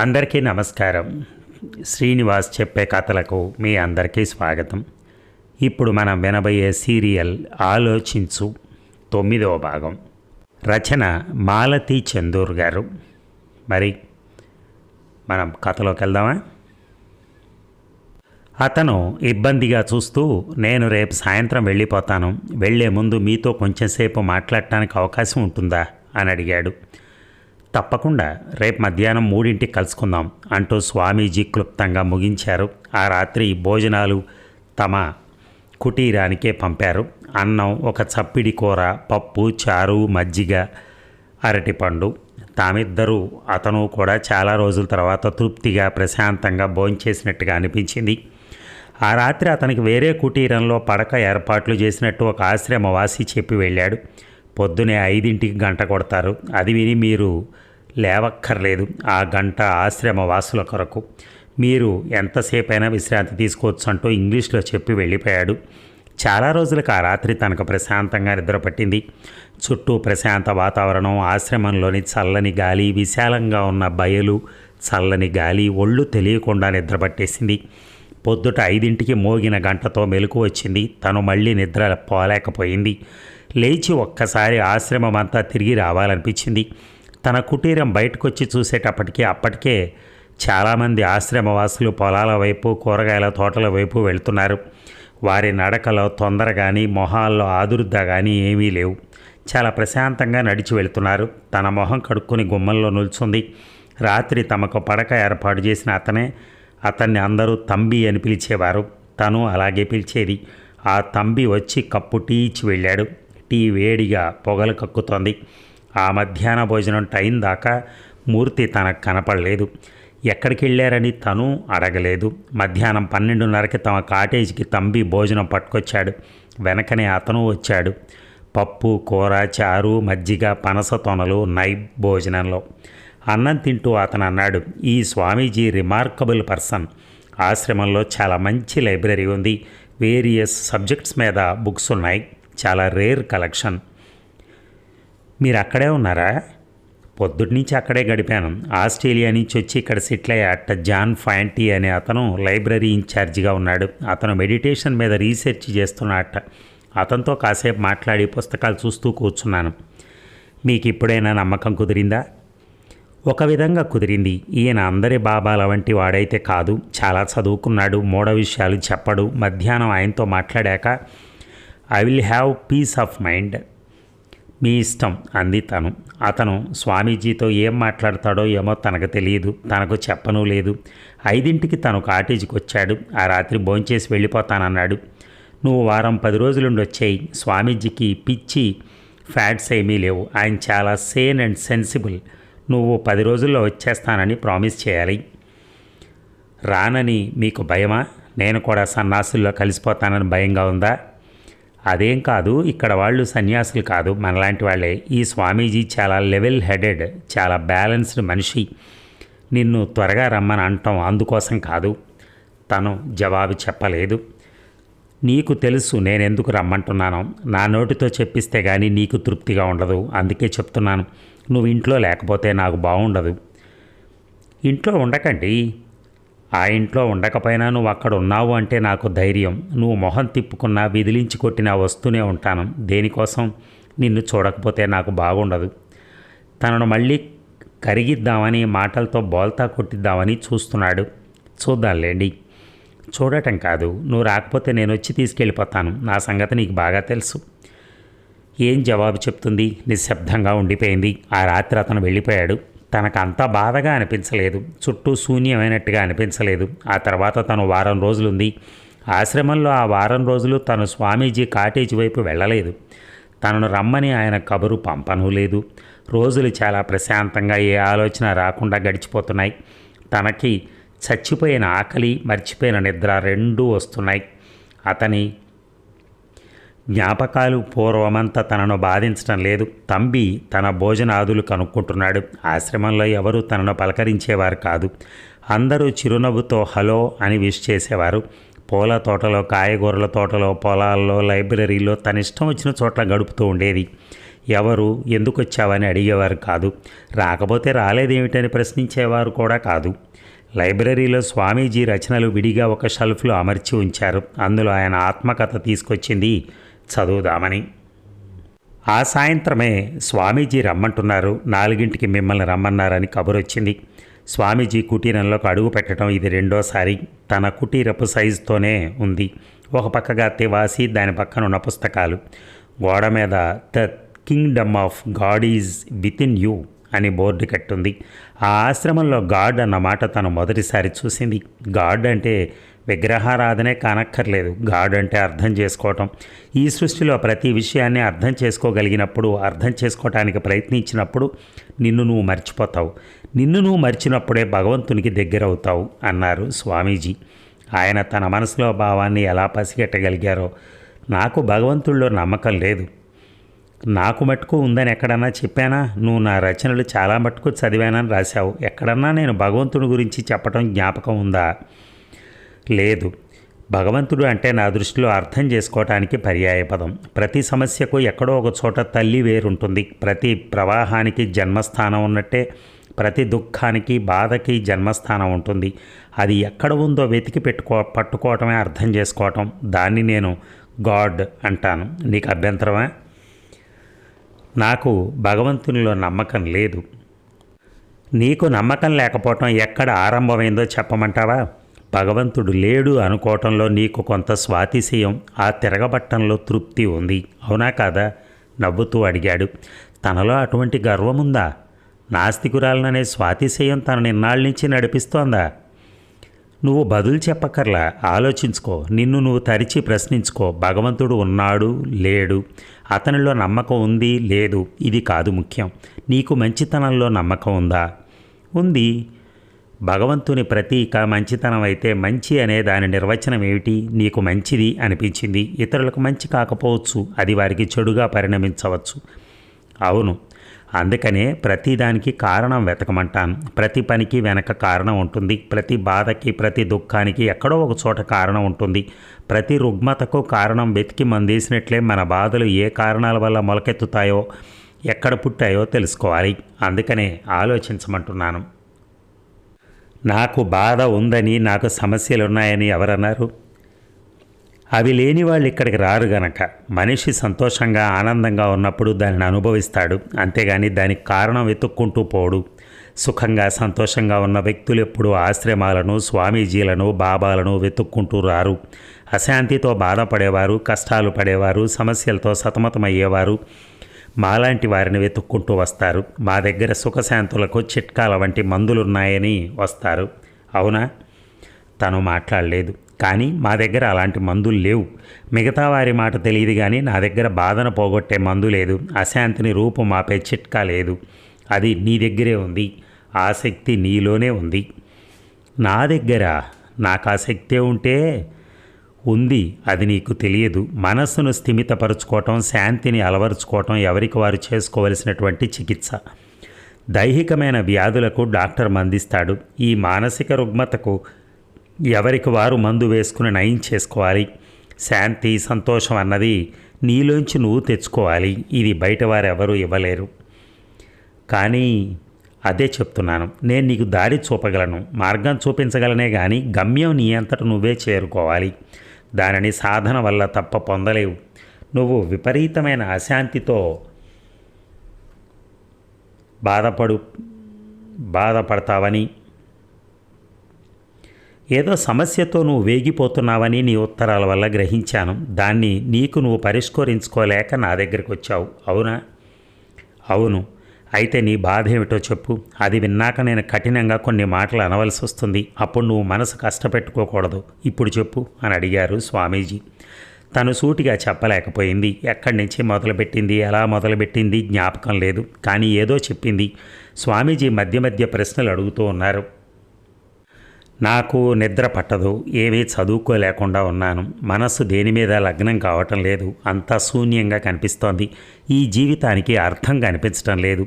అందరికీ నమస్కారం. శ్రీనివాస్ చెప్పే కథలకు మీ అందరికీ స్వాగతం. ఇప్పుడు మనం వినబోయే సీరియల్ ఆలోచించు తొమ్మిదవ భాగం. రచన మాలతి చందూర్ గారు. మరి మనం కథలోకి వెళ్దామా? అతను ఇబ్బందిగా చూస్తూ నేను రేపు సాయంత్రం వెళ్ళిపోతాను. వెళ్ళే ముందు మీతో కొంచెంసేపు మాట్లాడటానికి అవకాశం ఉంటుందా? అని అడిగాడు. తప్పకుండా రేపు మధ్యాహ్నం మూడింటికి కలుసుకుందాం అంటూ స్వామీజీ క్లుప్తంగా ముగించారు. ఆ రాత్రి భోజనాలు తమ కుటీరానికే పంపారు. అన్నం ఒక చప్పిడి కూర పప్పు చారు మజ్జిగ అరటిపండు. తామిద్దరూ అతను కూడా చాలా రోజుల తర్వాత తృప్తిగా ప్రశాంతంగా భోంచేసినట్టుగా అనిపించింది. ఆ రాత్రి అతనికి వేరే కుటీరంలో పడక ఏర్పాట్లు చేసినట్టు ఒక ఆశ్రమవాసి చెప్పి వెళ్ళాడు. పొద్దునే ఐదింటికి గంట కొడతారు. అది విని మీరు లేవక్కర్లేదు. ఆ గంట ఆశ్రమ వాసుల కొరకు. మీరు ఎంతసేపైనా విశ్రాంతి తీసుకోవచ్చు అంటూ ఇంగ్లీష్లో చెప్పి వెళ్ళిపోయాడు. చాలా రోజులకు ఆ రాత్రి తనకు ప్రశాంతంగా నిద్ర పట్టింది. చుట్టూ ప్రశాంత వాతావరణం ఆశ్రమంలోని చల్లని గాలి విశాలంగా ఉన్న బయలు చల్లని గాలి ఒళ్ళు తెలియకుండా నిద్రపట్టేసింది పొద్దుట ఐదింటికి మోగిన గంటతో మెలకు వచ్చింది. తను మళ్ళీ నిద్ర పోలేకపోయింది. లేచి ఒక్కసారి ఆశ్రమం అంతా తిరిగి రావాలనిపించింది. తన కుటీరం బయటకొచ్చి చూసేటప్పటికి అప్పటికే చాలామంది ఆశ్రమవాసులు పొలాల వైపు కూరగాయల తోటల వైపు వెళ్తున్నారు. వారి నడకలో తొందర కానీ మొహాల్లో ఆదుర్ద కానీ ఏమీ లేవు. చాలా ప్రశాంతంగా నడిచి వెళ్తున్నారు. తన మొహం కడుక్కుని గుమ్మంలో నిల్చుంది. రాత్రి తమకు పడక ఏర్పాటు చేసిన అతనే అతన్ని అందరూ తంబి అని పిలిచేవారు. తను అలాగే పిలిచేది. ఆ తంబి వచ్చి కప్పు టీ ఇచ్చి వెళ్ళాడు. టీ వేడిగా పొగలు కక్కుతోంది. ఆ మధ్యాహ్న భోజనం టైం దాకా మూర్తి తనకు కనపడలేదు. ఎక్కడికి వెళ్ళారని తను అడగలేదు. మధ్యాహ్నం పన్నెండున్నరకి తమ కాటేజీకి తంబి భోజనం పట్టుకొచ్చాడు. వెనకనే అతను వచ్చాడు. పప్పు కూర చారు మజ్జిగ పనస తొనలు నై భోజనంలో. అన్నం తింటూ అతను అన్నాడు ఈ స్వామీజీ రిమార్కబుల్ పర్సన్. ఆశ్రమంలో చాలా మంచి లైబ్రరీ ఉంది. వేరియస్ సబ్జెక్ట్స్ మీద బుక్స్ ఉన్నాయి. చాలా రేర్ కలెక్షన్. మీరు అక్కడే ఉన్నారా? పొద్దుటి నుంచి అక్కడే గడిపాను. ఆస్ట్రేలియా నుంచి వచ్చి ఇక్కడ సెటిల్ అయ్యాట జాన్ ఫాంటీ అనే అతను లైబ్రరీ ఇన్ఛార్జిగా ఉన్నాడు. అతను మెడిటేషన్ మీద రీసెర్చ్ చేస్తున్నట్ట అతనితో కాసేపు మాట్లాడి పుస్తకాలు చూస్తూ కూర్చున్నాను. మీకు ఇప్పుడైనా నమ్మకం కుదిరిందా? ఒక విధంగా కుదిరింది. ఈయన అందరి బాబాల వంటి వాడైతే కాదు. చాలా చదువుకున్నాడు మూడ విషయాలు చెప్పడు. మధ్యాహ్నం ఆయనతో మాట్లాడాక I will have peace of mind మీ ఇష్టం అంది తను. అతను స్వామీజీతో ఏం మాట్లాడతాడో ఏమో తనకు తెలియదు తనకు చెప్పను లేదు. ఐదింటికి తను కాటేజీకి వచ్చాడు ఆ రాత్రి భోంచేసి వెళ్ళిపోతానన్నాడు. నువ్వు వారం పది రోజులుండి వచ్చాయి స్వామీజీకి పిచ్చి ఫ్యాట్స్ ఏమీ లేవు. ఆయన చాలా సేన్ అండ్ సెన్సిబుల్. నువ్వు పది రోజుల్లో వచ్చేస్తానని ప్రామిస్ చేయాలి. రానని మీకు భయమా? నేను కూడా సన్నాసుల్లో కలిసిపోతానని భయంగా ఉందా? అదేం కాదు ఇక్కడ వాళ్ళు సన్యాసులు కాదు. మనలాంటి వాళ్ళే. ఈ స్వామీజీ చాలా లెవెల్ హెడెడ్ చాలా బ్యాలెన్స్డ్ మనిషి. నిన్ను త్వరగా రమ్మని అంటాం అందుకోసం కాదు. తను జవాబు చెప్పలేదు. నీకు తెలుసు నేనెందుకు రమ్మంటున్నాను. నా నోటితో చెప్పిస్తే కానీ నీకు తృప్తిగా ఉండదు. అందుకే చెప్తున్నాను. నువ్వు ఇంట్లో లేకపోతే నాకు బాగుండదు ఇంట్లో ఉండకండి. ఆ ఇంట్లో ఉండకపోయినా నువ్వు అక్కడ ఉన్నావు అంటే నాకు ధైర్యం. నువ్వు మొహం తిప్పుకున్నా విదిలించి కొట్టినా వస్తూనే ఉంటాను. దేనికోసం? నిన్ను చూడకపోతే నాకు బాగుండదు. తనను మళ్ళీ కరిగిద్దామని మాటలతో బోల్తా కొట్టిద్దామని చూస్తున్నాడు. చూద్దాంలేండి చూడటం కాదు. నువ్వు రాకపోతే నేను వచ్చి తీసుకెళ్ళిపోతాను. నా సంగతి నీకు బాగా తెలుసు. ఏం జవాబు చెప్తుంది? నిశ్శబ్దంగా ఉండిపోయింది. ఆ రాత్రి అతను వెళ్ళిపోయాడు. తనకంతా బాధగా అనిపించలేదు. చుట్టూ శూన్యమైనట్టుగా అనిపించలేదు. ఆ తర్వాత తను వారం రోజులుంది. ఆశ్రమంలో ఆ వారం రోజులు తను స్వామీజీ కాటేజీ వైపు వెళ్ళలేదు. తనను రమ్మని ఆయన కబురు పంపను లేదు. రోజులు చాలా ప్రశాంతంగా ఏ ఆలోచన రాకుండా గడిచిపోతున్నాయి. తనకి చచ్చిపోయిన ఆకలి మర్చిపోయిన నిద్ర రెండూ వస్తున్నాయి. అతని జ్ఞాపకాలు పూర్వమంతా తనను బాధించటం లేదు. తంబి తన భోజనాదులు కనుక్కుంటున్నాడు. ఆశ్రమంలో ఎవరు తనను పలకరించేవారు కాదు. అందరూ చిరునవ్వుతో హలో అని విష్ చేసేవారు. పూల తోటలో కాయగూరల తోటలో పొలాల్లో లైబ్రరీలో తన ఇష్టం వచ్చిన చోట్ల గడుపుతూ ఉండేది. ఎవరు ఎందుకు వచ్చావని అడిగేవారు కాదు. రాకపోతే రాలేదేమిటని ప్రశ్నించేవారు కూడా కాదు. లైబ్రరీలో స్వామీజీ రచనలు విడిగా ఒక షెల్ఫ్లో అమర్చి ఉంచారు. అందులో ఆయన ఆత్మకథ తీసుకొచ్చింది చదువుదామని ఆ సాయంత్రమే స్వామీజీ రమ్మంటున్నారు. నాలుగింటికి మిమ్మల్ని రమ్మన్నారని కబురొచ్చింది. స్వామీజీ కుటీరంలోకి అడుగు పెట్టడం ఇది రెండోసారి. తన కుటీరపు సైజుతోనే ఉంది. ఒక పక్కగా తివాసి దాని పక్కన ఉన్న పుస్తకాలు. గోడ మీద the kingdom of God is within you అని బోర్డు కట్టుంది. ఆ ఆశ్రమంలో గాడ్ అన్న మాట తను మొదటిసారి చూసింది. గాడ్ అంటే విగ్రహారాధనే కానక్కర్లేదు. గాడ్ అంటే అర్థం చేసుకోవటం. ఈ సృష్టిలో ప్రతి విషయాన్ని అర్థం చేసుకోగలిగినప్పుడు అర్థం చేసుకోవటానికి ప్రయత్నించినప్పుడు నిన్ను నువ్వు మర్చిపోతావు. నిన్ను నువ్వు మర్చినప్పుడే భగవంతునికి దగ్గర అవుతావు అన్నారు స్వామీజీ. ఆయన తన మనసులో భావాన్ని ఎలా పసిగట్టగలిగారో నాకు భగవంతుల్లో నమ్మకం లేదు. నాకు మటుకు ఉందని ఎక్కడన్నా చెప్పానా? నువ్వు నా రచనలు చాలా మటుకు చదివానని రాశావు. ఎక్కడన్నా నేను భగవంతుని గురించి చెప్పటం జ్ఞాపకం ఉందా? లేదు. భగవంతుడు అంటే నా దృష్టిలో అర్థం చేసుకోవటానికి పర్యాయపదం. ప్రతి సమస్యకు ఎక్కడో ఒక చోట తల్లి వేరుంటుంది. ప్రతి ప్రవాహానికి జన్మస్థానం ఉన్నట్టే ప్రతి దుఃఖానికి బాధకి జన్మస్థానం ఉంటుంది. అది ఎక్కడ ఉందో వెతికి పెట్టుకో పట్టుకోవటమే అర్థం చేసుకోవటం. దాన్ని నేను గాడ్ అంటాను. నీకు అభ్యంతరమా? నాకు భగవంతునిలో నమ్మకం లేదు. నీకు నమ్మకం లేకపోవటం ఎక్కడ ఆరంభమైందో చెప్పమంటావా? భగవంతుడు లేడు అనుకోవటంలో నీకు కొంత స్వాతిశయం ఆ తిరగబట్టంలో తృప్తి ఉంది. అవునా కాదా? నవ్వుతూ అడిగాడు. తనలో అటువంటి గర్వముందా? నాస్తికురాలననే స్వాతిశయం తన నిన్నాళ్ళ నుంచి నడిపిస్తోందా? నువ్వు బదులు చెప్పకర్లా ఆలోచించుకో. నిన్ను నువ్వు తరిచి ప్రశ్నించుకో. భగవంతుడు ఉన్నాడు లేడు. అతనిలో నమ్మకం ఉంది లేదు. ఇది కాదు ముఖ్యం. నీకు మంచితనంలో నమ్మకం ఉందా? ఉంది. భగవంతుని ప్రతీక మంచితనం అయితే మంచి అనే దాని నిర్వచనం ఏమిటి నీకు మంచిది అనిపించింది. ఇతరులకు మంచి కాకపోవచ్చు. అది వారికి చెడుగా పరిణమించవచ్చు. అవును. అందుకనే ప్రతిదానికి కారణం వెతకమంటాను. ప్రతి పనికి వెనక కారణం ఉంటుంది. ప్రతి బాధకి ప్రతి దుఃఖానికి ఎక్కడో ఒక చోట కారణం ఉంటుంది. ప్రతి రుగ్మతకు కారణం వెతికి మందేసినట్లే మన బాధలు ఏ కారణాల వల్ల మొలకెత్తుతాయో ఎక్కడ పుట్టాయో తెలుసుకోవాలి. అందుకనే ఆలోచించమంటున్నాను. నాకు బాధ ఉందని నాకు సమస్యలు ఉన్నాయని ఎవరన్నారు? అవి లేని వాళ్ళు ఇక్కడికి రారు గనక. మనిషి సంతోషంగా ఆనందంగా ఉన్నప్పుడు దానిని అనుభవిస్తాడు. అంతేగాని దానికి కారణం వెతుక్కుంటూ పోడు. సుఖంగా సంతోషంగా ఉన్న వ్యక్తులు ఎప్పుడూ ఆశ్రమాలను స్వామీజీలను బాబాలను వెతుక్కుంటూ రారు. అశాంతితో బాధపడేవారు కష్టాలు పడేవారు సమస్యలతో సతమతమయ్యేవారు. మాలాంటి వారిని వెతుక్కుంటూ వస్తారు. మా దగ్గర సుఖశాంతులకు చిట్కాల వంటి మందులున్నాయని వస్తారు. అవునా? తను మాట్లాడలేదు. కానీ మా దగ్గర అలాంటి మందులు లేవు. మిగతా వారి మాట తెలియదు కానీ నా దగ్గర బాధను పోగొట్టే మందు లేదు. అశాంతిని రూపు మాపే చిట్కా లేదు. అది నీ దగ్గరే ఉంది. ఆ శక్తి నీలోనే ఉంది. నా దగ్గర? నాకు ఆ శక్తి ఉంటే ఉంది. అది నీకు తెలియదు. మనస్సును స్థిమితపరుచుకోవటం శాంతిని అలవరుచుకోవటం ఎవరికి వారు చేసుకోవలసినటువంటి చికిత్స. దైహికమైన వ్యాధులకు డాక్టర్ మందిస్తాడు. ఈ మానసిక రుగ్మతకు ఎవరికి వారు మందు వేసుకుని నయం చేసుకోవాలి. శాంతి సంతోషం అన్నది నీలోంచి నువ్వు తెచ్చుకోవాలి. ఇది బయట వారు ఎవరు ఇవ్వలేరు. కానీ అదే చెప్తున్నాను. నేను నీకు దారి చూపగలను. మార్గం చూపించగలనే కానీ గమ్యం నీ అంతట నువ్వే చేరుకోవాలి. దానిని సాధన వల్ల తప్ప పొందలేవు. నువ్వు విపరీతమైన అశాంతితో బాధపడు బాధపడతావని ఏదో సమస్యతో నువ్వు వేగిపోతున్నావని నీ ఉత్తరాల వల్ల గ్రహించాను. దాన్ని నీకు నువ్వు పరిష్కరించుకోలేక నా దగ్గరికి వచ్చావు అవునా? అవును. అయితే నీ బాధ ఏమిటో చెప్పు. అది విన్నాక నేను కఠినంగా కొన్ని మాటలు అనవలసి వస్తుంది. అప్పుడు నువ్వు మనసు కష్టపెట్టుకోకూడదు. ఇప్పుడు చెప్పు అని అడిగారు స్వామీజీ. తను సూటిగా చెప్పలేకపోయింది. ఎక్కడి నుంచి మొదలుపెట్టింది? ఎలా మొదలుపెట్టింది? జ్ఞాపకం లేదు. కానీ ఏదో చెప్పింది. స్వామీజీ మధ్య మధ్య ప్రశ్నలు అడుగుతూ ఉన్నారు. నాకు నిద్ర పట్టదు. ఏమీ చదువుకోలేకుండా ఉన్నాను. మనస్సు దేని మీద లగ్నం కావటం లేదు. అంతా శూన్యంగా కనిపిస్తోంది. ఈ జీవితానికి అర్థం కనిపించటం లేదు.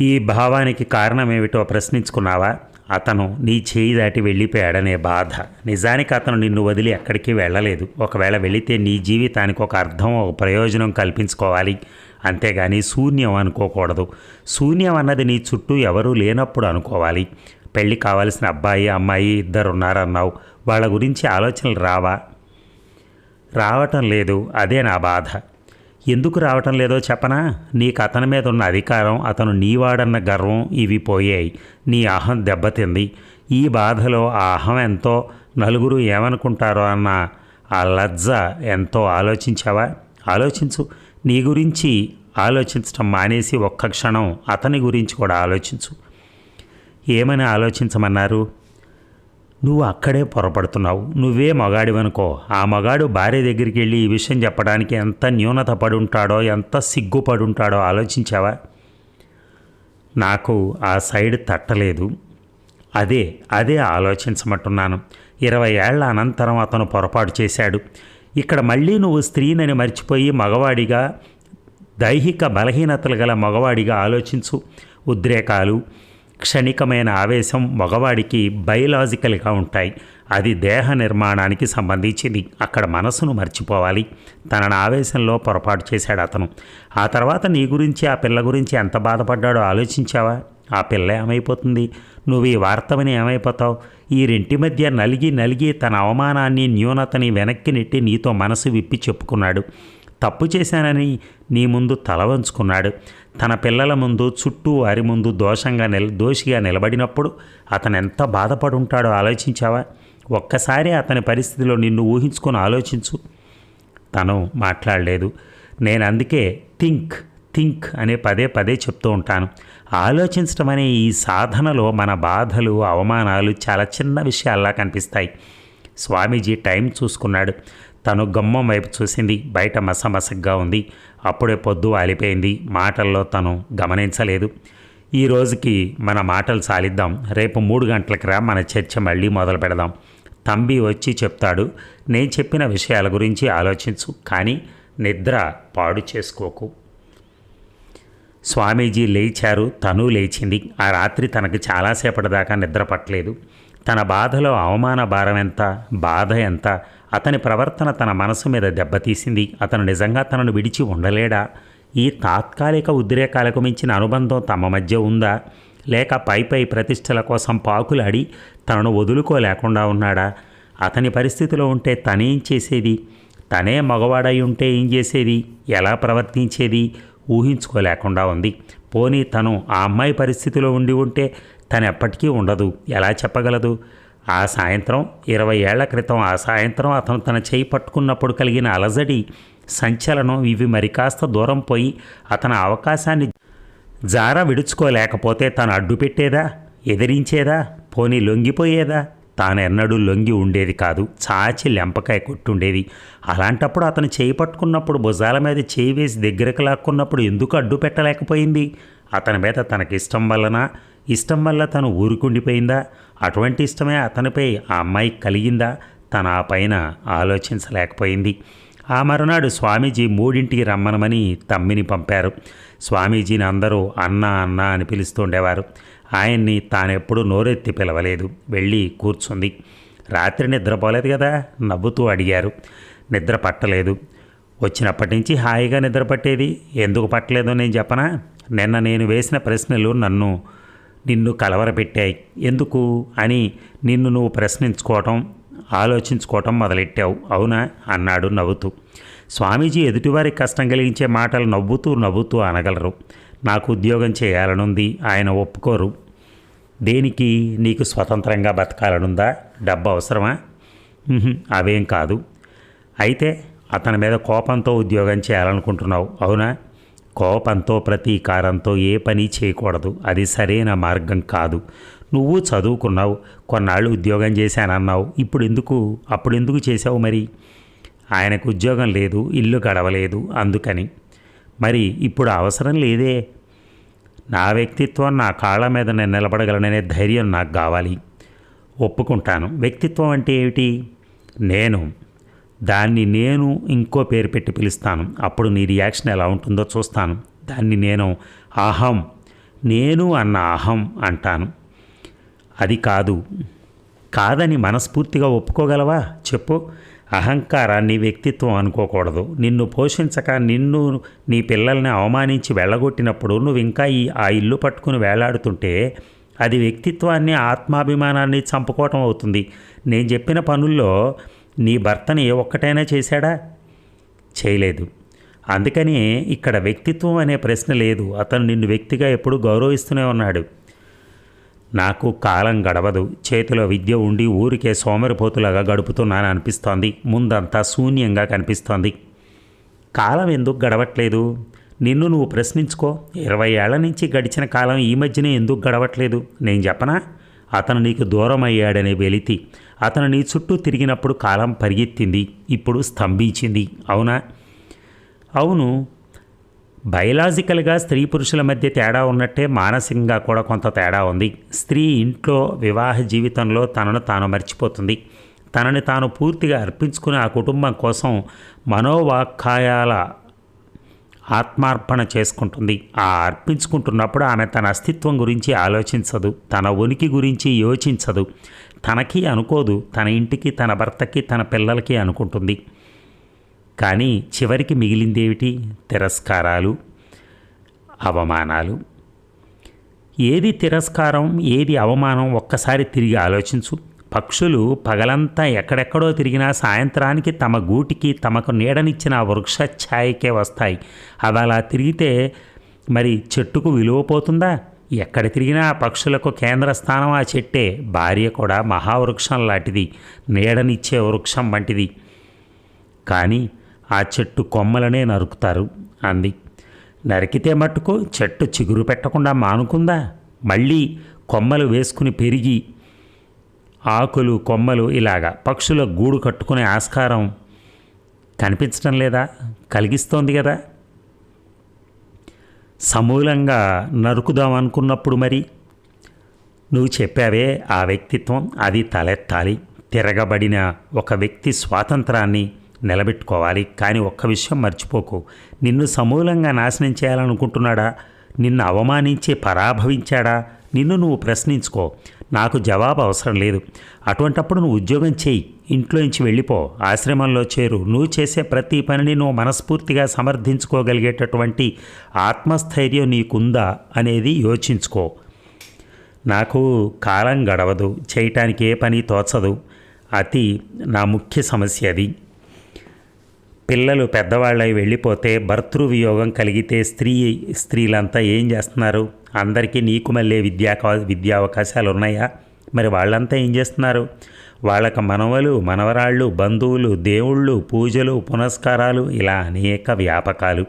ఈ భావానికి కారణం ఏమిటో ప్రశ్నించుకున్నావా? అతను నీ చేయి దాటి వెళ్ళిపోయాడనే బాధ. నిజానికి అతను నిన్ను వదిలి ఎక్కడికి వెళ్ళలేదు. ఒకవేళ వెళితే నీ జీవితానికి ఒక అర్థం ఒక ప్రయోజనం కల్పించుకోవాలి. అంతేగాని శూన్యం అనుకోకూడదు. శూన్యం అన్నది నీ చుట్టూ ఎవరూ లేనప్పుడు అనుకోవాలి. పెళ్ళి కావాల్సిన అబ్బాయి అమ్మాయి ఇద్దరు ఉన్నారన్నావు వాళ్ళ గురించి ఆలోచనలు రావా? రావటం లేదు. అదే నా బాధ. ఎందుకు రావటం లేదో చెప్పనా? నీకు అతని మీద ఉన్న అధికారం అతను నీవాడన్న గర్వం ఇవి పోయాయి. నీ అహం దెబ్బతింది. ఈ బాధలో ఆ అహం ఎంతో? నలుగురు ఏమనుకుంటారో అన్న ఆ లజ్జ ఎంతో ఆలోచించావా? ఆలోచించు. నీ గురించి ఆలోచించడం మానేసి ఒక్క క్షణం అతని గురించి కూడా ఆలోచించు. ఏమని ఆలోచించమన్నారు? నువ్వు అక్కడే పొరపడుతున్నావు. నువ్వే మగాడివనుకో. ఆ మగాడు భార్య దగ్గరికి వెళ్ళి ఈ విషయం చెప్పడానికి ఎంత న్యూనత పడుంటాడో ఎంత సిగ్గుపడుంటాడో ఆలోచించావా? నాకు ఆ సైడ్ తట్టలేదు. అదే అదే ఆలోచించమంటున్నాను. ఇరవై ఏళ్ళ అనంతరం అతను పొరపాటు చేశాడు. ఇక్కడ మళ్ళీ నువ్వు స్త్రీనని మర్చిపోయి మగవాడిగా దైహిక బలహీనతలు గల మగవాడిగా ఆలోచించు. ఉద్రేకాలు క్షణికమైన ఆవేశం మగవాడికి బయలాజికల్గా ఉంటాయి. అది దేహ నిర్మాణానికి సంబంధించింది. అక్కడ మనసును మర్చిపోవాలి. తనను ఆవేశంలో పొరపాటు చేశాడు అతను. ఆ తర్వాత నీ గురించి ఆ పిల్ల గురించి ఎంత బాధపడ్డాడో ఆలోచించావా? ఆ పిల్ల ఏమైపోతుంది? నువ్వు ఈ వార్తవని ఏమైపోతావు? ఈ రెంటి మధ్య నలిగి నలిగి తన అవమానాన్ని న్యూనతని వెనక్కి నెట్టి నీతో మనసు విప్పి చెప్పుకున్నాడు. తప్పు చేశానని నీ ముందు తల వంచుకున్నాడు. తన పిల్లల ముందు చుట్టూ వారి ముందు దోషంగా నిల దోషిగా నిలబడినప్పుడు అతను ఎంత బాధపడుంటాడో ఆలోచించావా? ఒక్కసారి అతని పరిస్థితిలో నిన్ను ఊహించుకొని ఆలోచించు. తను మాట్లాడలేదు. నేను అందుకే థింక్ థింక్ అనే పదే పదే చెప్తూ ఉంటాను. ఆలోచించడం అనే ఈ సాధనలో మన బాధలు అవమానాలు చాలా చిన్న విషయాల్లా కనిపిస్తాయి. స్వామీజీ టైం చూసుకున్నాడు. తను గమ్మం వైపు చూసింది. బయట మసమసగ్గా ఉంది. అప్పుడే పొద్దు వాలిపోయింది మాటల్లో తను గమనించలేదు. ఈ రోజుకి మన మాటలు సాలిద్దాం. రేపు మూడు గంటలకు రా మన చర్చ మళ్ళీ మొదలు పెడదాం. తంబి వచ్చి చెప్తాడు. నేను చెప్పిన విషయాల గురించి ఆలోచించు కానీ నిద్ర పాడు చేసుకోకు. స్వామీజీ లేచారు. తను లేచింది. ఆ రాత్రి తనకు చాలాసేపటి దాకా నిద్ర పట్టలేదు. తన బాధలో అవమాన భారం ఎంత బాధ ఎంత అతని ప్రవర్తన తన మనసు మీద దెబ్బతీసింది. అతను నిజంగా తనను విడిచి ఉండలేడా? ఈ తాత్కాలిక ఉద్రేకాలకు మించిన అనుబంధం తమ మధ్య ఉందా? లేక పై పై ప్రతిష్టల కోసం పాకులాడి తనను వదులుకోలేకుండా ఉన్నాడా? అతని పరిస్థితిలో ఉంటే తనేం చేసేది? తనే మగవాడై ఉంటే ఏం చేసేది? ఎలా ప్రవర్తించేది? ఊహించుకోలేకుండా ఉంది. పోనీ తను ఆ అమ్మాయి పరిస్థితిలో ఉండి ఉంటే తను ఎప్పటికీ ఉండదు. ఎలా చెప్పగలదు? ఆ సాయంత్రం ఇరవై ఏళ్ళ క్రితం ఆ సాయంత్రం అతను తన చేయి పట్టుకున్నప్పుడు కలిగిన అలజడి సంచలనం ఇవి మరి కాస్త దూరం పోయి అతని అవకాశాన్ని జార విడుచుకోలేకపోతే తను అడ్డు పెట్టేదా ఎదిరించేదా? పోనీ లొంగిపోయేదా? తాను ఎన్నడూ లొంగి ఉండేది కాదు. చాచి లెంపకాయ కొట్టుండేది. అలాంటప్పుడు అతను చేయి పట్టుకున్నప్పుడు భుజాల మీద చేయి వేసి దగ్గరకు లాక్కున్నప్పుడు ఎందుకు అడ్డు పెట్టలేకపోయింది అతని మీద తనకి ఇష్టం వలన ఇష్టం వల్ల తను ఊరుకుండిపోయిందా? అటువంటి ఇష్టమే అతనిపై ఆ అమ్మాయి కలిగిందా? తన ఆ పైన ఆలోచించలేకపోయింది. ఆ మరునాడు స్వామీజీ మూడింటికి రమ్మనమని తమ్మిని పంపారు. స్వామీజీని అందరూ అన్న అన్న అని పిలుస్తుండేవారు ఆయన్ని తానెప్పుడు నోరెత్తి పిలవలేదు. వెళ్ళి కూర్చుంది. రాత్రి నిద్రపోలేదు కదా? నవ్వుతూ అడిగారు. నిద్ర పట్టలేదు. వచ్చినప్పటి నుంచి హాయిగా నిద్ర పట్టేది? ఎందుకు పట్టలేదో నేను చెప్పనా? నిన్న నేను వేసిన ప్రశ్నలు నన్ను నిన్ను కలవరపెట్టాయి. ఎందుకు? అని నిన్ను నువ్వు ప్రశ్నించుకోవటం ఆలోచించుకోవటం మొదలెట్టావు. అవునా? అన్నాడు నవ్వుతూ. స్వామీజీ ఎదుటివారి కష్టం కలిగించే మాటలు నవ్వుతూ నవ్వుతూ అనగలరు. నాకు ఉద్యోగం చేయాలనుంది. ఆయన ఒప్పుకోరు. దేనికి? నీకు స్వతంత్రంగా బతకాలనుందా? డబ్బు అవసరమా? అవేం కాదు. అయితే అతని మీద కోపంతో ఉద్యోగం చేయాలనుకుంటున్నావు. అవునా? కోపంతో ప్రతీకారంతో ఏ పని చేయకూడదు. అది సరైన మార్గం కాదు. నువ్వు చదువుకున్నావు కొన్నాళ్ళు ఉద్యోగం చేశానన్నావు. ఇప్పుడు ఎందుకు అప్పుడు ఎందుకు చేసావు మరి? ఆయనకు ఉద్యోగం లేదు ఇల్లు గడవలేదు అందుకని. మరి ఇప్పుడు అవసరం లేదే? నా వ్యక్తిత్వం నా కాళ్ళ మీద నేను నిలబడగలననే ధైర్యం నాకు కావాలి. ఒప్పుకుంటాను. వ్యక్తిత్వం అంటే ఏమిటి? నేను దాన్ని నేను ఇంకో పేరు పెట్టి పిలుస్తాను. అప్పుడు నీ రియాక్షన్ ఎలా ఉంటుందో చూస్తాను. దాన్ని నేను అహం నేను అన్న అహం అంటాను. అది కాదు. కాదని మనస్ఫూర్తిగా ఒప్పుకోగలవా? చెప్పు. అహంకారాన్ని వ్యక్తిత్వం అనుకోకూడదు. నిన్ను పోషించక నిన్ను నీ పిల్లల్ని అవమానించి వెళ్ళగొట్టినప్పుడు నువ్వు ఇంకా ఈ ఆ ఇల్లు పట్టుకుని వేలాడుతుంటే అది వ్యక్తిత్వాన్ని ఆత్మాభిమానాన్ని చంపుకోవటం అవుతుంది. నేను చెప్పిన పనుల్లో నీ భర్తని ఏ ఒక్కటైనా చేశాడా? చేయలేదు. అందుకని ఇక్కడ వ్యక్తిత్వం అనే ప్రశ్న లేదు. అతను నిన్ను వ్యక్తిగా ఎప్పుడూ గౌరవిస్తూనే ఉన్నాడు. నాకు కాలం గడవదు. చేతిలో విద్య ఉండి ఊరికే సోమరిపోతులాగా గడుపుతున్నాను అనిపిస్తోంది. ముందంతా శూన్యంగా కనిపిస్తోంది. కాలం ఎందుకు గడవట్లేదు? నిన్ను నువ్వు ప్రశ్నించుకో. ఇరవై ఏళ్ళ నుంచి గడిచిన కాలం ఈ మధ్యనే ఎందుకు గడవట్లేదు? నేను చెప్పనా? అతను నీకు దూరం అయ్యాడనే వెలితి. అతను నీ చుట్టూ తిరిగినప్పుడు కాలం పరిగెత్తింది ఇప్పుడు స్తంభించింది. అవునా? అవును. బయలాజికల్గా స్త్రీ పురుషుల మధ్య తేడా ఉన్నట్టే మానసికంగా కూడా కొంత తేడా ఉంది. స్త్రీ ఇంట్లో వివాహ జీవితంలో తనను తాను మర్చిపోతుంది. తనని తాను పూర్తిగా అర్పించుకుని ఆ కుటుంబం కోసం మనోవాఖ్యాయాల ఆత్మార్పణ చేసుకుంటుంది. ఆ అర్పించుకుంటున్నప్పుడు ఆమె తన అస్తిత్వం గురించి ఆలోచించదు. తన ఉనికి గురించి యోచించదు. తనకి అనుకోదు. తన ఇంటికి తన భర్తకి తన పిల్లలకి అనుకుంటుంది. కానీ చివరికి మిగిలిందేమిటి? తిరస్కారాలు అవమానాలు. ఏది తిరస్కారం ఏది అవమానం ఒక్కసారి తిరిగి ఆలోచించు. పక్షులు పగలంతా ఎక్కడెక్కడో తిరిగినా సాయంత్రానికి తమ గూటికి తమకు నీడనిచ్చిన ఆ వృక్ష ఛాయకే వస్తాయి. అవి అలా తిరిగితే మరి చెట్టుకు విలువ పోతుందా? ఎక్కడ తిరిగినా ఆ పక్షులకు కేంద్ర స్థానం ఆ చెట్టే. భార్య కూడా మహావృక్షం లాంటిది నీడనిచ్చే వృక్షం వంటిది. కానీ ఆ చెట్టు కొమ్మలనే నరుకుతారు. అంది. నరికితే మట్టుకు చెట్టు చిగురు పెట్టకుండా మానుకుందా? మళ్ళీ కొమ్మలు వేసుకుని పెరిగి ఆకులు కొమ్మలు ఇలాగా. పక్షుల గూడు కట్టుకునే ఆస్కారం కనిపించడం లేదా? కలిగిస్తోంది కదా సమూలంగా నరుకుదాం అనుకున్నప్పుడు మరి? నువ్వు చెప్పావే ఆ వ్యక్తిత్వం అది తలెత్తాలి. తిరగబడిన ఒక వ్యక్తి స్వాతంత్రాన్ని నిలబెట్టుకోవాలి. కానీ ఒక్క విషయం మర్చిపోకు. నిన్ను సమూలంగా నాశనం చేయాలనుకుంటున్నాడా? నిన్ను అవమానించి పరాభవించాడా? నిన్ను నువ్వు ప్రశ్నించుకో. నాకు జవాబు అవసరం లేదు. అటువంటప్పుడు నువ్వు ఉద్యోగం చేయి. ఇంట్లో నుంచి వెళ్ళిపో. ఆశ్రమంలో చేరు. నువ్వు చేసే ప్రతి పనిని నువ్వు మనస్ఫూర్తిగా సమర్థించుకోగలిగేటటువంటి ఆత్మస్థైర్యం నీకుందా అనేది యోచించుకో. నాకు కాలం గడవదు. చేయటానికి ఏ పని తోచదు. అతి నా ముఖ్య సమస్య అది. పిల్లలు పెద్దవాళ్ళై వెళ్ళిపోతే భర్తృవియోగం కలిగితే స్త్రీ స్త్రీలంతా ఏం చేస్తున్నారు? అందరికీ నీకు మళ్ళీ విద్యా విద్యా అవకాశాలు ఉన్నాయా మరి వాళ్ళంతా ఏం చేస్తున్నారు? వాళ్ళకి మనవలు మనవరాళ్ళు బంధువులు దేవుళ్ళు పూజలు పునస్కారాలు ఇలా అనేక వ్యాపకాలు.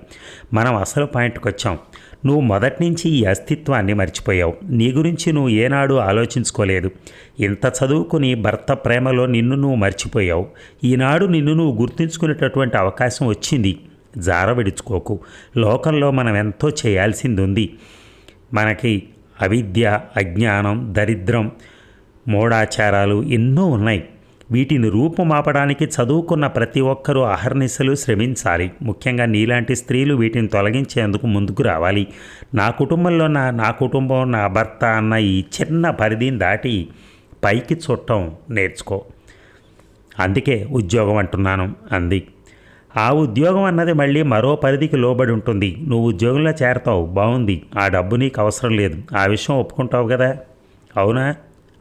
మనం అసలు పాయింట్కి వచ్చాం నువ్వు మొదట్నుంచి ఈ అస్తిత్వాన్ని మర్చిపోయావు. నీ గురించి నువ్వు ఏనాడు ఆలోచించుకోలేదు. ఇంత చదువుకుని భర్త ప్రేమలో నిన్ను నువ్వు మర్చిపోయావు. ఈనాడు నిన్ను నువ్వు గుర్తుంచుకునేటటువంటి అవకాశం వచ్చింది. జార విడుచుకోకు. లోకంలో మనం ఎంతో చేయాల్సింది ఉంది మనకి అవిద్య అజ్ఞానం దరిద్రం మూఢాచారాలు ఎన్నో ఉన్నాయి. వీటిని రూపుమాపడానికి చదువుకున్న ప్రతి ఒక్కరూ అహర్నిశలు శ్రమించాలి. ముఖ్యంగా నీలాంటి స్త్రీలు వీటిని తొలగించేందుకు ముందుకు రావాలి. నా కుటుంబంలో నా నా కుటుంబం నా భర్త అన్న ఈ చిన్న పరిధిని దాటి పైకి చుట్టం నేర్చుకో. అందుకే ఉద్యోగం అంటున్నాను అంది. ఆ ఉద్యోగం అన్నది మళ్ళీ మరో పరిధికి లోబడి ఉంటుంది. నువ్వు ఉద్యోగంలో చేరతావు బాగుంది ఆ డబ్బు నీకు అవసరం లేదు. ఆ విషయం ఒప్పుకుంటావు కదా? అవునా?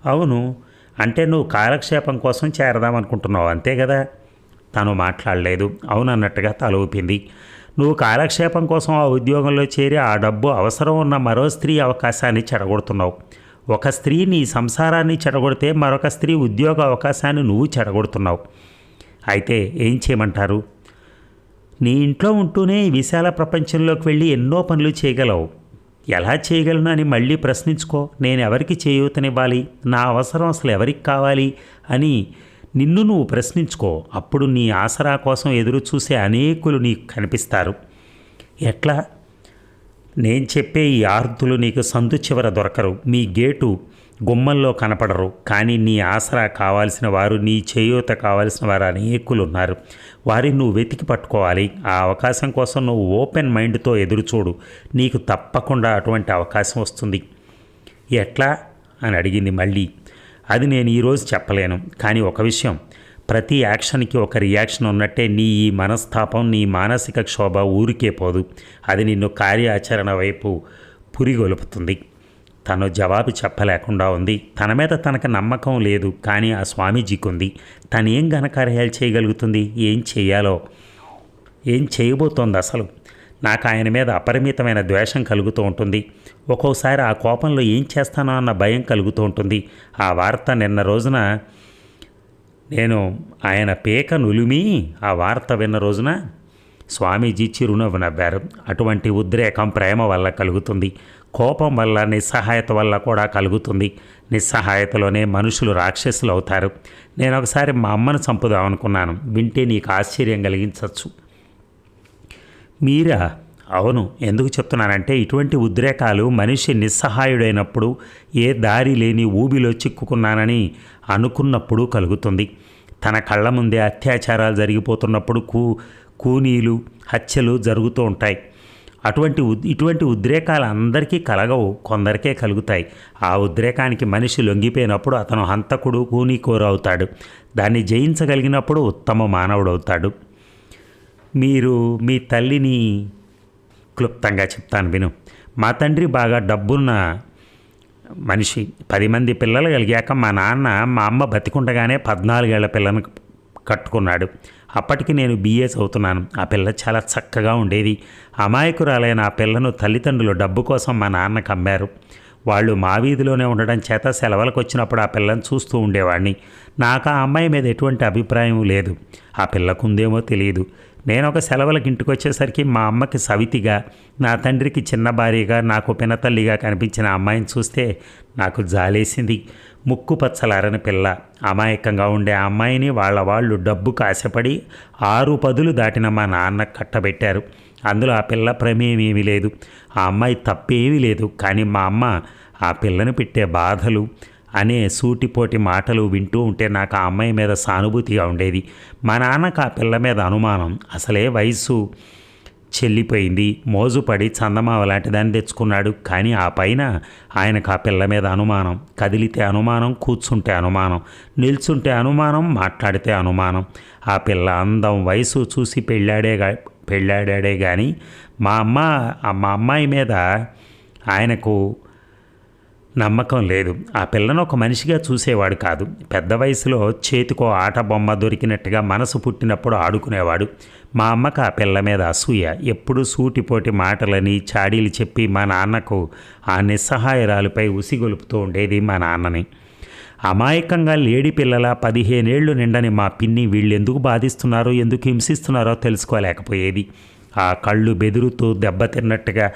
అవును. అంటే నువ్వు కాలక్షేపం కోసం చేరదామనుకుంటున్నావు అంతే కదా? తను మాట్లాడలేదు. అవునన్నట్టుగా తల ఊపింది. నువ్వు కాలక్షేపం కోసం ఆ ఉద్యోగంలో చేరి ఆ డబ్బు అవసరం ఉన్న మరో స్త్రీ అవకాశాన్ని చెడగొడుతున్నావు. ఒక స్త్రీ నీ సంసారాన్ని చెడగొడితే మరొక స్త్రీ ఉద్యోగ అవకాశాన్ని నువ్వు చెడగొడుతున్నావు. అయితే ఏం చేయమంటారు? నీ ఇంట్లో ఉంటూనే ఈ విశాల ప్రపంచంలోకి వెళ్ళి ఎన్నో పనులు చేయగలవు. ఎలా చేయగలను అని మళ్ళీ ప్రశ్నించుకో. నేను ఎవరికి చేయూతనివ్వాలి? నా అవసరం అసలు ఎవరికి కావాలి? అని నిన్ను నువ్వు ప్రశ్నించుకో. అప్పుడు నీ ఆసరా కోసం ఎదురు చూసే అనేకులు నీకు కనిపిస్తారు. ఎట్లా? నేను చెప్పే ఈ ఆర్తులు నీకు సందు చివర దొరకరు. మీ గేటు గుమ్మంలో కనపడరు. కానీ నీ ఆసరా కావాల్సిన వారు నీ చేయూత కావాల్సిన వారు అనేకులు ఉన్నారు వారిని నువ్వు వెతికి పట్టుకోవాలి. ఆ అవకాశం కోసం నువ్వు ఓపెన్ మైండ్తో ఎదురుచూడు. నీకు తప్పకుండా అటువంటి అవకాశం వస్తుంది. ఎట్లా? అని అడిగింది మళ్ళీ. అది నేను ఈరోజు చెప్పలేను. కానీ ఒక విషయం. ప్రతి యాక్షన్కి ఒక రియాక్షన్ ఉన్నట్టే నీ ఈ మనస్తాపం నీ మానసిక క్షోభ ఊరికే పోదు. అది నిన్ను కార్యాచరణ వైపు పురిగొలుపుతుంది. తను జవాబు చెప్పలేకుండా ఉంది. తన మీద తనకు నమ్మకం లేదు. కానీ ఆ స్వామీజీకుంది. తనేం తను ఏం ఘనకార్యాలు చేయగలుగుతుంది? ఏం చేయాలో? ఏం చేయబోతోంది అసలు? నాకు ఆయన మీద అపరిమితమైన ద్వేషం కలుగుతూ ఉంటుంది. ఒక్కోసారి ఆ కోపంలో ఏం చేస్తానో అన్న భయం కలుగుతూ ఉంటుంది. ఆ వార్త నిన్న రోజున నేను ఆయన పేక నులిమి ఆ వార్త విన్న రోజున స్వామీజీ చిరునవ్వు నవ్వారు. అటువంటి ఉద్రేకం ప్రేమ వల్ల కలుగుతుంది. కోపం వల్ల నిస్సహాయత వల్ల కూడా కలుగుతుంది. నిస్సహాయతలోనే మనుషులు రాక్షసులు అవుతారు నేను ఒకసారి మా అమ్మను చంపుదాం అనుకున్నాను వింటే నీకు ఆశ్చర్యం కలిగించవచ్చు మీరా? అవును. ఎందుకు చెప్తున్నానంటే ఇటువంటి ఉద్రేకాలు మనిషి నిస్సహాయుడైనప్పుడు ఏ దారి లేని ఊబిలో చిక్కుకున్నానని అనుకున్నప్పుడు కలుగుతుంది. తన కళ్ళ ముందే అత్యాచారాలు జరిగిపోతున్నప్పుడు కూ కూనీలు హత్యలు జరుగుతూ ఉంటాయి. అటువంటి ఇటువంటి ఉద్రేకాలు అందరికీ కలగవు కొందరికే కలుగుతాయి. ఆ ఉద్రేకానికి మనిషి లొంగిపోయినప్పుడు అతను హంతకుడు కూనీకోరు అవుతాడు. దాన్ని జయించగలిగినప్పుడు ఉత్తమ మానవుడవుతాడు. మీరు మీ తల్లిని క్లుప్తంగా చెప్తాను విను. మా తండ్రి బాగా డబ్బున్న మనిషి. పది మంది పిల్లలు కలిగాక మా నాన్న మా అమ్మ బతికుండగానే పద్నాలుగేళ్ళ పిల్లను కట్టుకున్నాడు. అప్పటికి నేను బీఏ చదువుతున్నాను. ఆ పిల్ల చాలా చక్కగా ఉండేది. అమాయకురాలైన ఆ పిల్లను తల్లిదండ్రులు డబ్బు కోసం మా నాన్న అమ్మారు వాళ్ళు మా వీధిలోనే ఉండడం చేత సెలవులకు వచ్చినప్పుడు ఆ పిల్లని చూస్తూ ఉండేవాడిని. నాకు ఆ అమ్మాయి మీద ఎటువంటి అభిప్రాయం లేదు. ఆ పిల్లకుందేమో తెలియదు. నేను ఒక సెలవులకు ఇంటికి వచ్చేసరికి మా అమ్మకి సవితిగా నా తండ్రికి చిన్న భార్యగా నాకు పినతల్లిగా కనిపించిన అమ్మాయిని చూస్తే నాకు జాలేసింది. ముక్కు పచ్చలారని పిల్ల. అమాయకంగా ఉండే ఆ అమ్మాయిని వాళ్ళ వాళ్ళు డబ్బుకు ఆశపడి ఆరు పదులు దాటిన మా నాన్న కట్టబెట్టారు. అందులో ఆ పిల్ల ప్రమేయం ఏమీ లేదు. ఆ అమ్మాయి తప్పేమీ లేదు. కానీ మా అమ్మ ఆ పిల్లను పెట్టే బాధలు అనే సూటిపోటి మాటలు వింటూ ఉంటే నాకు ఆ అమ్మాయి మీద సానుభూతిగా ఉండేది. మా నాన్నకు ఆ పిల్ల మీద అనుమానం. అసలే వయసు చెల్లిపోయింది. మోజుపడి చందమావ లాంటి దాన్ని తెచ్చుకున్నాడు. కానీ ఆ పైన ఆయనకు ఆ పిల్ల మీద అనుమానం. కదిలితే అనుమానం కూర్చుంటే అనుమానం. నిల్చుంటే అనుమానం మాట్లాడితే అనుమానం. ఆ పిల్ల అందం వయసు చూసి పెళ్ళాడే పెళ్ళాడాడే కానీ మా అమ్మ మా అమ్మాయి మీద ఆయనకు నమ్మకం లేదు. ఆ పిల్లను ఒక మనిషిగా చూసేవాడు కాదు. పెద్ద వయసులో చేతికో ఆట బొమ్మ దొరికినట్టుగా మనసు పుట్టినప్పుడు ఆడుకునేవాడు. మా అమ్మకు ఆ పిల్ల మీద అసూయ. ఎప్పుడు సూటిపోటి మాటలని చాడీలు చెప్పి మా నాన్నకు ఆ నిస్సహాయరాలుపై ఉసిగొలుపుతూ ఉండేది మా నాన్నని. అమాయకంగా లేడి పిల్లల పదిహేనేళ్ళు నిండని మా పిన్ని వీళ్ళు ఎందుకు బాధిస్తున్నారో ఎందుకు హింసిస్తున్నారో తెలుసుకోలేకపోయేది. ఆ కళ్ళు బెదురుతూ దెబ్బతిన్నట్టుగా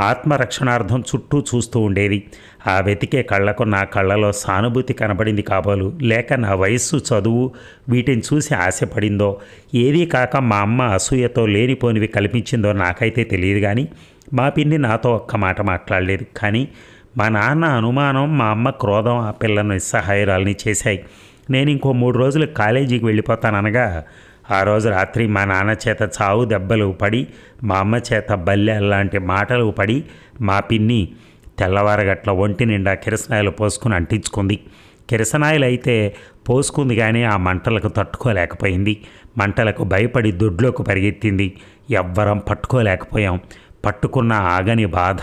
ఆత్మరక్షణార్థం చుట్టూ చూస్తూ ఉండేది. ఆ వెతికే కళ్ళకు నా కళ్ళలో సానుభూతి కనబడింది కాబోలు. లేక నా వయస్సు చదువు వీటిని చూసి ఆశపడిందో? ఏదీ కాక మా అమ్మ అసూయతో లేనిపోనివి కల్పించిందో నాకైతే తెలియదు కానీ మా పిన్ని నాతో ఒక్క మాట మాట్లాడలేదు. కానీ మా నాన్న అనుమానం మా అమ్మ క్రోధం ఆ పిల్లను నిస్సహాయరాల్ని చేశాయి. నేను ఇంకో మూడు రోజులు కాలేజీకి వెళ్ళిపోతాననగా ఆ రోజు రాత్రి మా నాన్న చేత చావు దెబ్బలు పడి మా అమ్మ చేత బల్లె లాంటి మాటలు పడి మా పిన్ని తెల్లవారగట్ల ఒంటి నిండా కిరసనాయలు పోసుకుని అంటించుకుంది. కిరసనాయలు అయితే పోసుకుంది కానీ ఆ మంటలకు తట్టుకోలేకపోయింది. మంటలకు భయపడి దొడ్లోకి పరిగెత్తింది. ఎవ్వరం పట్టుకోలేకపోయాం. పట్టుకున్న ఆగని బాధ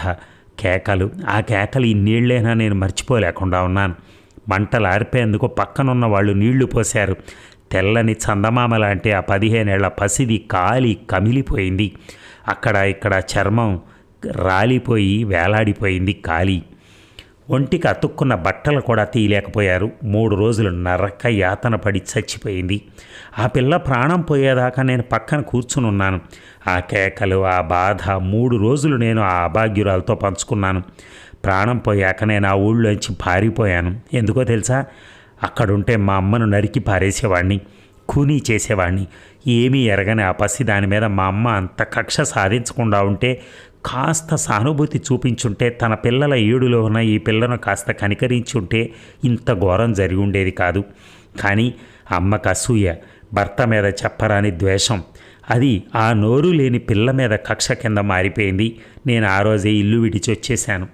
కేకలు. ఆ కేకలు ఇన్నేళ్ళైనా నేను మర్చిపోలేకుండా ఉన్నాను. మంటలు ఆర్పేందుకు పక్కనున్న వాళ్ళు నీళ్ళు పోశారు. తెల్లని చందమామ లాంటి ఆ పదిహేనేళ్ళ పసిది కాలి కమిలిపోయింది. అక్కడ ఇక్కడ చర్మం రాలిపోయి వేలాడిపోయింది కాలి. ఒంటికి అతుక్కున్న బట్టలు కూడా తీయలేకపోయారు. మూడు రోజులు నరక యాతన పడి చచ్చిపోయింది. ఆ పిల్ల ప్రాణం పోయేదాకా నేను పక్కన కూర్చుని ఉన్నాను ఆ కేకలు ఆ బాధ మూడు రోజులు నేను ఆ అభాగ్యురాలతో పంచుకున్నాను. ప్రాణం పోయాక నేను ఆ ఊళ్ళోంచి పారిపోయాను. ఎందుకో తెలుసా? అక్కడుంటే మా అమ్మను నరికి పారేసేవాడిని కూనీ చేసేవాడిని ఏమీ ఎరగని ఆ పసి దాని మీద మా అమ్మ అంత కక్ష సాధించకుండా ఉంటే కాస్త సానుభూతి చూపించుంటే తన పిల్లల ఏడులో ఉన్న ఈ పిల్లను కాస్త కనికరించి ఉంటే ఇంత ఘోరం జరిగి ఉండేది కాదు. కానీ అమ్మకు అసూయ భర్త మీద చెప్పరాని ద్వేషం అది ఆ నోరు లేని పిల్ల మీద కక్ష కింద మారిపోయింది. నేను ఆ రోజే ఇల్లు విడిచి వచ్చేశాను.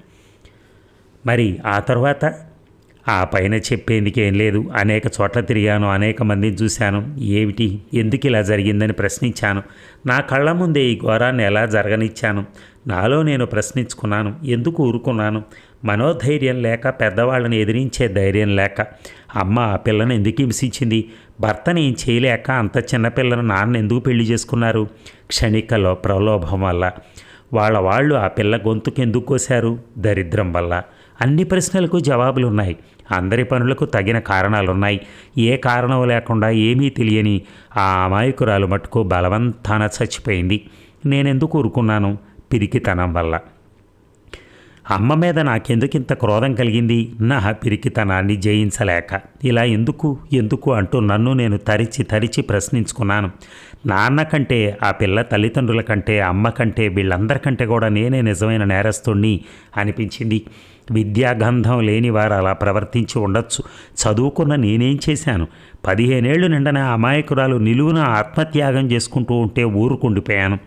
మరి ఆ తర్వాత ఆ పైన చెప్పేందుకేం లేదు. అనేక చోట్ల తిరిగాను అనేక మందిని చూశాను. ఏమిటి? ఎందుకు ఇలా జరిగిందని ప్రశ్నించాను. నా కళ్ళ ముందే ఈ ఘోరాన్ని ఎలా జరగనిచ్చాను? నాలో నేను ప్రశ్నించుకున్నాను. ఎందుకు ఊరుకున్నాను? మనోధైర్యం లేక పెద్దవాళ్ళని ఎదిరించే ధైర్యం లేక. అమ్మ ఆ పిల్లను ఎందుకు హింసించింది? భర్తని ఏం చేయలేక అంత చిన్నపిల్లను నాన్న ఎందుకు పెళ్ళి చేసుకున్నారు? క్షణికలో ప్రలోభం వల్ల. వాళ్ళ వాళ్ళు ఆ పిల్ల గొంతుకు ఎందుకు కోశారు? దరిద్రం వల్ల. అన్ని ప్రశ్నలకు జవాబులు ఉన్నాయి అందరి పనులకు తగిన కారణాలున్నాయి. ఏ కారణం లేకుండా ఏమీ తెలియని ఆ అమాయకురాలు మట్టుకు బలవంతాన చచ్చిపోయింది. నేనెందుకు ఊరుకున్నాను? పిరికితనం వల్ల. అమ్మ మీద నాకెందుకు ఇంత క్రోధం కలిగింది? నా పిరికితనాన్ని జయించలేక. ఇలా ఎందుకు? ఎందుకు అంటూ నన్ను నేను తరిచి తరిచి ప్రశ్నించుకున్నాను. నాన్న కంటే ఆ పిల్ల తల్లిదండ్రుల కంటే అమ్మ కంటే వీళ్ళందరికంటే కూడా నేనే నిజమైన నేరస్తుణ్ణి అనిపించింది. విద్యాగంధం లేని వారు అలా ప్రవర్తించి ఉండొచ్చు. చదువుకున్న నేనేం చేశాను? పదిహేనేళ్ళు నిండన అమాయకురాలు నిలువున ఆత్మత్యాగం చేసుకుంటూ ఉంటే ఊరుకుండిపోయాను.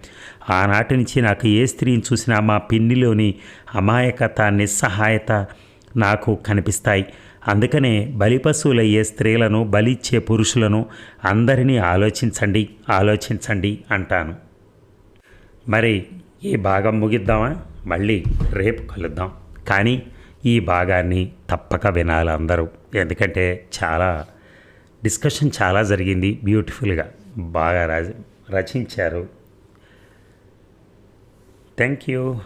ఆనాటి నుంచి నాకు ఏ స్త్రీని చూసినా మా పిన్నిలోని అమాయకత నిస్సహాయత నాకు కనిపిస్తాయి. అందుకనే బలిపశువులయ్యే స్త్రీలను బలిచ్చే పురుషులను అందరినీ ఆలోచించండి ఆలోచించండి అంటాను. మరి ఈ భాగం ముగిద్దామా? మళ్ళీ రేపు కలుద్దాం. కానీ ఈ భాగాన్ని తప్పక వినాలి అందరూ. ఎందుకంటే చాలా డిస్కషన్ చాలా జరిగింది బ్యూటిఫుల్గా బాగా రచించారు. Thank you